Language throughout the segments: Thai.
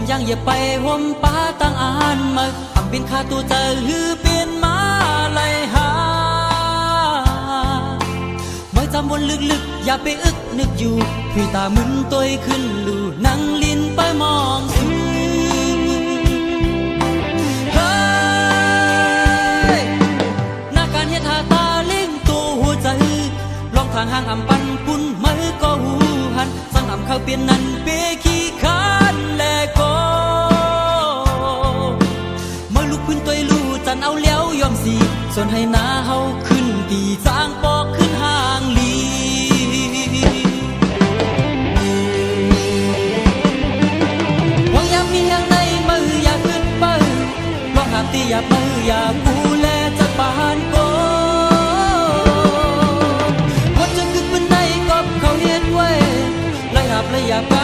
ำยังอย่าไปห่มป้าตั้งอ่านมาทำเป็นค่าตัวเจอหือเป็นมาไลยหาไม่จำวนลึกๆ อย่าไปอึกนึกอยู่พี่ตามึนตัวขึ้นลูนั่งลิ้นไปมองสูเฮ้ยหน้าการเฮ็ดหาตาล่งตัวหัวใจลองทางห่างอำปันปุ่นมือก็หูหันสั่งอำเข้าเปลี่ยนนั้นเปขี้ ส่วนให้หนาเฮาขึ้นตีจางปอกขึ้นห่างลีวังยากมีอย่างในมืออยาขึ้นไปลองหาตีอยามืออยากูแลจะปานโกคนจะขึ้นเป็นในกอบเขาเฮ็ดไว้ไล่หับและอยาปา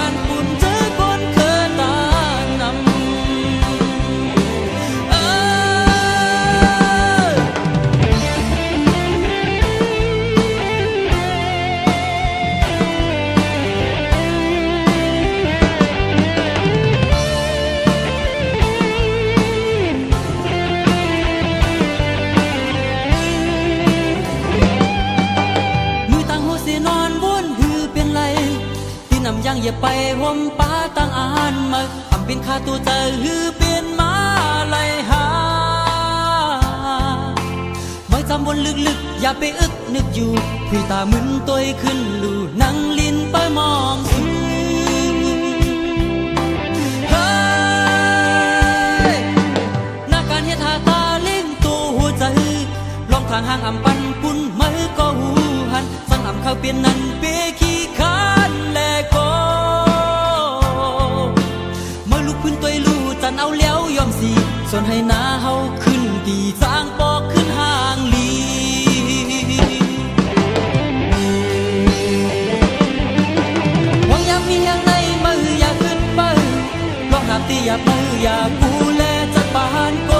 ที่นำยังอย่าไปห่มป้าตั้งอ่านมาทำเป็นคาตัวเจอหือเป็นมาไลยหาไม่จำวนลึกๆ อย่าไปอึกนึกอยู่พี่ตามึนตัวขึ้นลูนั่งลิ้นไปมองสูเฮ้ยนาการเฮ็ดหาตาเล่งตัวหัวใจลองทางห่างอำปันปุ่นมือก็หูหันสั่งอำเข้าเปลี่ยนนั้นเปขี้ ส่วนให้หนาเฮาขึ้นตีจางปอกขึ้นห่างลีหวังอยากมีอย่างในมืออยากขึ้นไปลองหาตีอยากมืออยากกูแลจะปานโกคนจะขึ้นเป็นในกอบเขาเฮ็ดไว้ไล่หับและอยากปานก